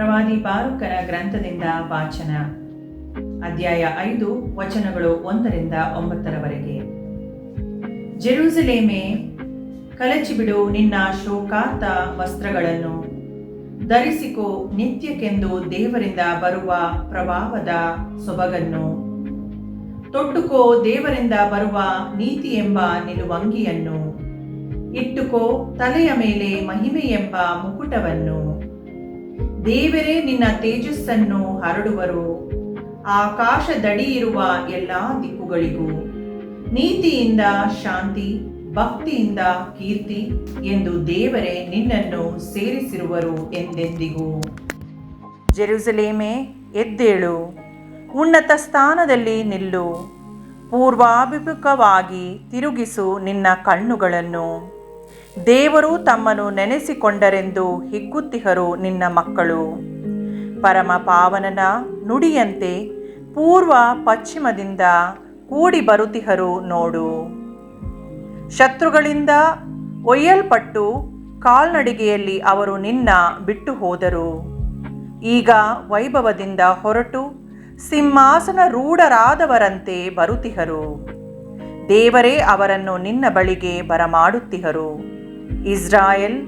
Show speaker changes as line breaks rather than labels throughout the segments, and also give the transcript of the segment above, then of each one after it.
ಪ್ರವಾದಿ ಬಾರುಕನ ಗ್ರಂಥದಿಂದ ವಾಚನ. ಅಧ್ಯಾಯ ಐದು, ವಚನಗಳು ಒಂದರಿಂದ ಒಂಬತ್ತರವರೆಗೆ. ಜೆರೂಸಲೇಮೇ ಕಲಚಿಬಿಡು ನಿನ್ನ ಶೋಕಾರ್ತ ವಸ್ತ್ರಗಳನ್ನು. ಧರಿಸಿಕೊ ನಿತ್ಯಕ್ಕೆಂದು ದೇವರಿಂದ ಬರುವ ಪ್ರಭಾವದ ಸೊಬಗನ್ನು. ತೊಟ್ಟುಕೋ ದೇವರಿಂದ ಬರುವ ನೀತಿ ಎಂಬ ನಿಲುವಂಗಿಯನ್ನು. ಇಟ್ಟುಕೋ ತಲೆಯ ಮೇಲೆ ಮಹಿಮೆ ಎಂಬ ಮುಕುಟವನ್ನು. ದೇವರೇ, ನಿನ್ನ ತೇಜಸ್ಸನ್ನು ಹರಡುವರು. ಆಕಾಶದಡಿ ಇರುವ ಎಲ್ಲ ದಿಕ್ಕುಗಳಿಗೂ ನೀತಿಯಿಂದ ಶಾಂತಿ, ಭಕ್ತಿಯಿಂದ ಕೀರ್ತಿ ಎಂದು ದೇವರೇ ನಿನ್ನನ್ನು ಸೇರಿಸಿರುವರು ಎಂದೆಂದಿಗೂ. ಜೆರುಸಲೇಮೆ, ಎದ್ದೇಳು. ಉನ್ನತ ಸ್ಥಾನದಲ್ಲಿ ನಿಲ್ಲು. ಪೂರ್ವಾಭಿಮುಖವಾಗಿ ತಿರುಗಿಸು ನಿನ್ನ ಕಣ್ಣುಗಳನ್ನು. ದೇವರು ತಮ್ಮನ್ನು ನೆನೆಸಿಕೊಂಡರೆಂದು ಹಿಗ್ಗುತ್ತಿಹರು ನಿನ್ನ ಮಕ್ಕಳು. ಪರಮ ಪಾವನನ ನುಡಿಯಂತೆ ಪೂರ್ವ ಪಶ್ಚಿಮದಿಂದ ಕೂಡಿ ಬರುತ್ತಿಹರು ನೋಡು. ಶತ್ರುಗಳಿಂದ ಒಯ್ಯಲ್ಪಟ್ಟು ಕಾಲ್ನಡಿಗೆಯಲ್ಲಿ ಅವರು ನಿನ್ನ ಬಿಟ್ಟು ಹೋದರು. ಈಗ ವೈಭವದಿಂದ ಹೊರಟು ಸಿಂಹಾಸನ ರೂಢರಾದವರಂತೆ ಬರುತ್ತಿಹರು. ದೇವರೇ ಅವರನ್ನು ನಿನ್ನ ಬಳಿಗೆ ಬರಮಾಡುತ್ತಿಹರು. ಇಸ್ರಾಯೇಲ್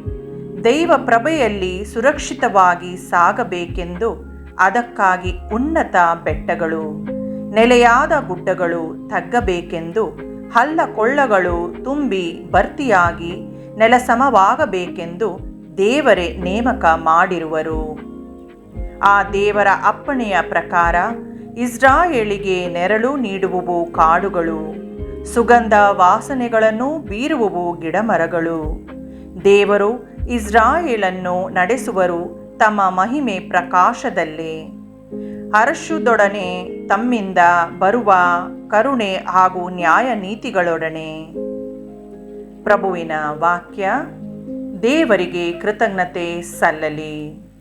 ದೈವ ಪ್ರಭೆಯಲ್ಲಿ ಸುರಕ್ಷಿತವಾಗಿ ಸಾಗಬೇಕೆಂದು ಅದಕ್ಕಾಗಿ ಉನ್ನತ ಬೆಟ್ಟಗಳು, ನೆಲೆಯಾದ ಗುಡ್ಡಗಳು ತಗ್ಗಬೇಕೆಂದು ಹಲ್ಲ ಕೊಳ್ಳಗಳು ತುಂಬಿ ಭರ್ತಿಯಾಗಿ ನೆಲಸಮವಾಗಬೇಕೆಂದು ದೇವರೇ ನೇಮಕ ಮಾಡಿರುವರು. ಆ ದೇವರ ಅಪ್ಪಣೆಯ ಪ್ರಕಾರ ಇಸ್ರಾಯೇಳಿಗೆ ನೆರಳು ನೀಡುವುವು ಕಾಡುಗಳು, ಸುಗಂಧ ವಾಸನೆಗಳನ್ನು ಬೀರುವುವು ಗಿಡಮರಗಳು. ದೇವರು ಇಸ್ರಾಯೇಲನ್ನು ನಡೆಸುವರು ತಮ್ಮ ಮಹಿಮೆ ಪ್ರಕಾಶದಲ್ಲಿ. ಹರ್ಷದೊಡನೆ ತಮ್ಮಿಂದ ಬರುವ ಕರುಣೆ ಹಾಗೂ ನ್ಯಾಯ ನೀತಿಗಳೊಡನೆ ಪ್ರಭುವಿನ ವಾಕ್ಯ, ದೇವರಿಗೆ ಕೃತಜ್ಞತೆ ಸಲ್ಲಲಿ.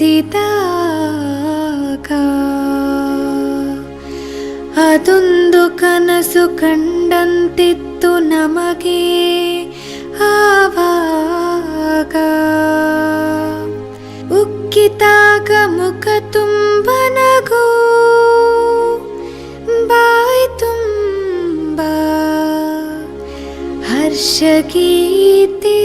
ಮರಳಿಸಿದಾಗ ಅದೊಂದು ಕನಸು ಕಂಡಂತಿತ್ತು ನಮಗೆ ಆವಾಗ ಉಕ್ಕಿದಾಗ ಮುಖ ತುಂಬ ನಗು ಬಾಯ್ ತುಂಬ ಹರ್ಷಗೀತೆ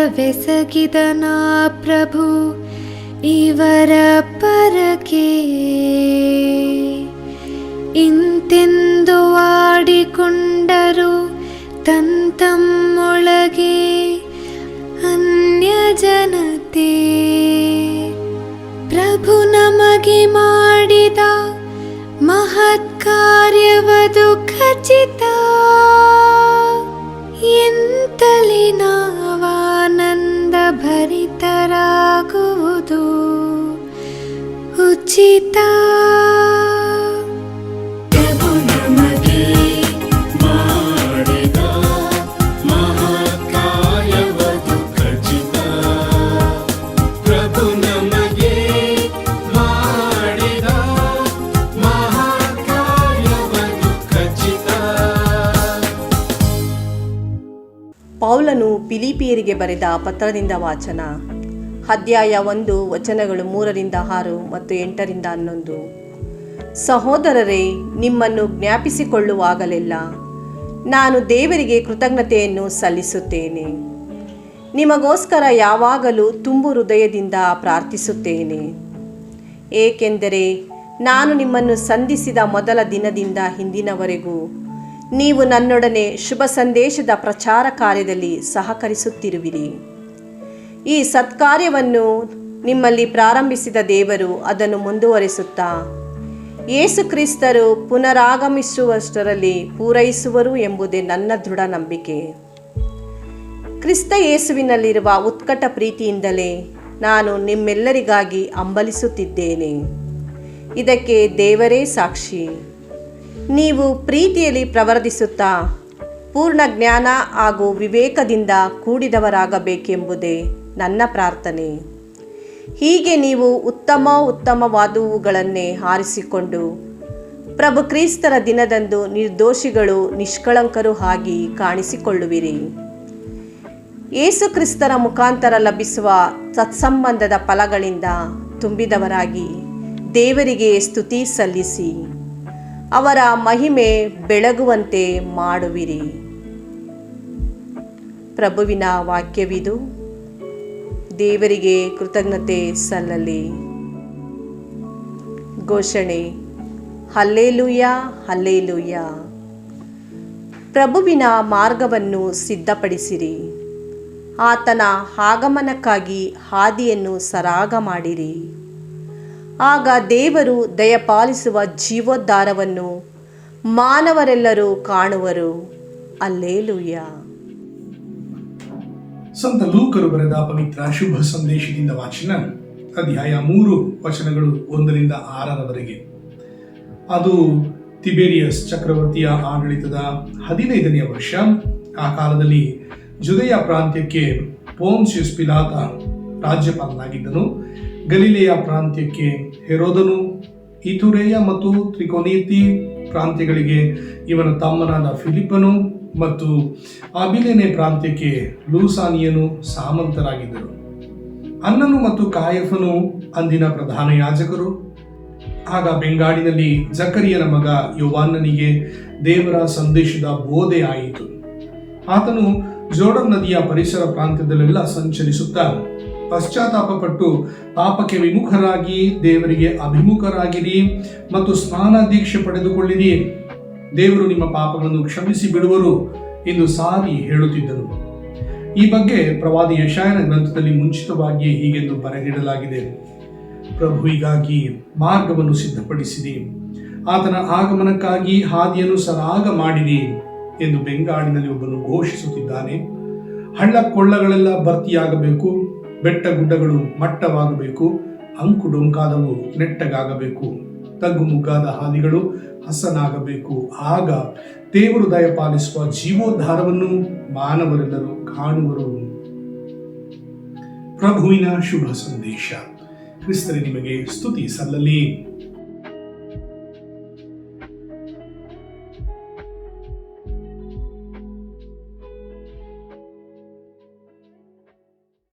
ಕಾರ್ಯವೆಸಗಿದನಾ ಪ್ರಭು, ಇವರ ಪರಕೆ. ಇಂತೆಂದು ಆಡಿಕೊಂಡರು ತಂತಮ್ಮೊಳಗೆ ಅನ್ಯ ಜನತೆ ಪ್ರಭು ನಮಗೆ ಮಾಡಿದ ಮಹತ್ ಕಾರ್ಯವದು ಖಚಿತ ಎಂತಲಿ ನಾವಾನಂದ ಭರಿತರಾಗುವುದು ಉಚಿತ.
ಪೌಲನು ಬರೆದ ಪತ್ರದಿಂದ ವಾಚನ. ಅಧ್ಯಾಯ ಒಂದು, ವಚನಗಳು ಮೂರರಿಂದ ಆರು ಮತ್ತು ಎಂಟರಿಂದ ಹನ್ನೊಂದು. ಸಹೋದರರೇ, ನಿಮ್ಮನ್ನು ಜ್ಞಾಪಿಸಿಕೊಳ್ಳುವಾಗಲೆಲ್ಲ ನಾನು ದೇವರಿಗೆ ಕೃತಜ್ಞತೆಯನ್ನು ಸಲ್ಲಿಸುತ್ತೇನೆ. ನಿಮಗೋಸ್ಕರ ಯಾವಾಗಲೂ ತುಂಬು ಹೃದಯದಿಂದ ಪ್ರಾರ್ಥಿಸುತ್ತೇನೆ. ಏಕೆಂದರೆ ನಾನು ನಿಮ್ಮನ್ನು ಸಂಧಿಸಿದ ಮೊದಲ ದಿನದಿಂದ ಹಿಂದಿನವರೆಗೂ ನೀವು ನನ್ನೊಡನೆ ಶುಭ ಸಂದೇಶದ ಪ್ರಚಾರ ಕಾರ್ಯದಲ್ಲಿ ಸಹಕರಿಸುತ್ತಿರುವಿರಿ. ಈ ಸತ್ಕಾರ್ಯವನ್ನು ನಿಮ್ಮಲ್ಲಿ ಪ್ರಾರಂಭಿಸಿದ ದೇವರು ಅದನ್ನು ಮುಂದುವರಿಸುತ್ತಾ, ಯೇಸು ಕ್ರಿಸ್ತರು ಪುನರಾಗಮಿಸುವಷ್ಟರಲ್ಲಿ ಪೂರೈಸುವರು ಎಂಬುದೇ ನನ್ನ ದೃಢ ನಂಬಿಕೆ. ಕ್ರಿಸ್ತ ಯೇಸುವಿನಲ್ಲಿರುವ ಉತ್ಕಟ ಪ್ರೀತಿಯಿಂದಲೇ ನಾನು ನಿಮ್ಮೆಲ್ಲರಿಗಾಗಿ ಅಂಬಲಿಸುತ್ತಿದ್ದೇನೆ. ಇದಕ್ಕೆ ದೇವರೇ ಸಾಕ್ಷಿ. ನೀವು ಪ್ರೀತಿಯಲ್ಲಿ ಪ್ರವರ್ಧಿಸುತ್ತಾ ಪೂರ್ಣ ಜ್ಞಾನ ಹಾಗೂ ವಿವೇಕದಿಂದ ಕೂಡಿದವರಾಗಬೇಕೆಂಬುದೇ ನನ್ನ ಪ್ರಾರ್ಥನೆ. ಹೀಗೆ ನೀವು ಉತ್ತಮ ಉತ್ತಮವಾದವುಗಳನ್ನೇ ಹಾರಿಸಿಕೊಂಡು ಪ್ರಭು ಕ್ರಿಸ್ತರ ದಿನದಂದು ನಿರ್ದೋಷಿಗಳು ನಿಷ್ಕಳಂಕರು ಆಗಿ ಕಾಣಿಸಿಕೊಳ್ಳುವಿರಿ. ಏಸು ಕ್ರಿಸ್ತರ ಮುಖಾಂತರ ಲಭಿಸುವ ಸತ್ಸಂಬಂಧದ ಫಲಗಳಿಂದ ತುಂಬಿದವರಾಗಿ ದೇವರಿಗೆ ಸ್ತುತಿ ಸಲ್ಲಿಸಿ. ಅವರ ಮಹಿಮೆ ಬೆಳಗುವಂತೆ ಮಾಡುವಿರಿ. ಪ್ರಭುವಿನ ವಾಕ್ಯವಿದು. ದೇವರಿಗೆ ಕೃತಜ್ಞತೆ ಸಲ್ಲಲಿ. ಘೋಷಣೆ ಹಲ್ಲೇಲುಯ್ಯ ಹಲ್ಲೇಲುಯ್ಯ ಪ್ರಭುವಿನ ಮಾರ್ಗವನ್ನು ಸಿದ್ಧಪಡಿಸಿರಿ. ಆತನ ಆಗಮನಕ್ಕಾಗಿ ಹಾದಿಯನ್ನು ಸರಾಗ ಮಾಡಿರಿ ಆಗ ದೇವರು ದಯಪಾಲಿಸುವ ಜೀವೋದ್ಧಾರವನ್ನು ಮಾನವರೆಲ್ಲರೂ ಕಾಣುವರು. ಅಲ್ಲೇಲುಯ್ಯ
ಸಂತ ಲೂಕರು ಬರೆದ ಪವಿತ್ರ ಶುಭ ಸಂದೇಶದಿಂದ ವಾಚನ ಅಧ್ಯಾಯ ಮೂರು, ವಚನಗಳು ಒಂದರಿಂದ ಆರರವರೆಗೆ. ಅದು ತಿಬೇರಿಯಸ್ ಚಕ್ರವರ್ತಿಯ ಆಡಳಿತದ ಹದಿನೈದನೆಯ ವರ್ಷ. ಆ ಕಾಲದಲ್ಲಿ ಜುದೆಯ ಪ್ರಾಂತ್ಯಕ್ಕೆ ಪೋನ್ಸಿಯಸ್ ಪಿಲಾತ ರಾಜ್ಯಪಾಲನಾಗಿದ್ದನು. ಗಲಿಲೆಯ ಪ್ರಾಂತ್ಯಕ್ಕೆ ಹೆರೋದನು ಇತುರೇಯ ಮತ್ತು ತ್ರಿಕೋನೀತಿ ಪ್ರಾಂತ್ಯಗಳಿಗೆ ಇವನ ತಮ್ಮನಾದ ಫಿಲಿಪ್ಪನು ಮತ್ತು ಅಬಿಲೆನೆ ಪ್ರಾಂತ್ಯಕ್ಕೆ ಲೂಸಾನಿಯನು ಸಾಮಂತರಾಗಿದ್ದರು. ಅನ್ನನು ಮತ್ತು ಕಾಯಫನು ಅಂದಿನ ಪ್ರಧಾನ ಯಾಜಕರು. ಆಗ ಬೆಂಗಾಡಿನಲ್ಲಿ ಜಕರಿಯನ ಮಗ ಯೋವಾನ್ನನಿಗೆ ದೇವರ ಸಂದೇಶದ ಬೋಧೆ ಆಯಿತು. ಆತನು ಜೋಡನ್ ನದಿಯ ಪರಿಸರ ಪ್ರಾಂತ್ಯದಲ್ಲೆಲ್ಲ ಸಂಚರಿಸುತ್ತಾ ಪಶ್ಚಾತ್ತಾಪಪಟ್ಟು ಪಾಪಕ್ಕೆ ವಿಮುಖರಾಗಿ ದೇವರಿಗೆ ಅಭಿಮುಖರಾಗಿರಿ ಮತ್ತು ಸ್ನಾನ ದೀಕ್ಷೆ ಪಡೆದುಕೊಳ್ಳಿರಿ. ದೇವರು ನಿಮ್ಮ ಪಾಪಗಳನ್ನು ಕ್ಷಮಿಸಿ ಬಿಡುವರು ಎಂದು ಸಾರಿ ಹೇಳುತ್ತಿದ್ದರು. ಈ ಬಗ್ಗೆ ಪ್ರವಾದಿ ಯಶಾಯನ ಗ್ರಂಥದಲ್ಲಿ ಮುಂಚಿತವಾಗಿಯೇ ಹೀಗೆಂದು ಬರೆದಿಡಲಾಗಿದೆ. ಪ್ರಭುವಿಗಾಗಿ ಮಾರ್ಗವನ್ನು ಸಿದ್ಧಪಡಿಸಿರಿ. ಆತನ ಆಗಮನಕ್ಕಾಗಿ ಹಾದಿಯನ್ನು ಸರಾಗ ಮಾಡಿರಿ ಎಂದು ಬೆಂಗಾಡಿನಲ್ಲಿ ಒಬ್ಬನು ಘೋಷಿಸುತ್ತಿದ್ದಾನೆ. ಹಳ್ಳ ಕೊಳ್ಳಗಳೆಲ್ಲ ಭರ್ತಿಯಾಗಬೇಕು. ಬೆಟ್ಟ ಗುಡ್ಡಗಳು ಮಟ್ಟವಾಗಬೇಕು, ಅಂಕು ಡೊಂಕಾದವು ನೆಟ್ಟಗಾಗಬೇಕು, ತಗ್ಗು ಮುಗ್ಗಾದ ಹಾದಿಗಳು ಹಸನಾಗಬೇಕು. ಆಗ ದೇವರು ದಯಪಾಲಿಸುವ ಜೀವೋದ್ಧಾರವನ್ನು ಮಾನವರೆಲ್ಲರೂ ಕಾಣುವರು. ಪ್ರಭುವಿನ ಶುಭ ಸಂದೇಶ. ಕ್ರಿಸ್ತರಿ ನಿಮಗೆ ಸ್ತುತಿ ಸಲ್ಲಲಿ.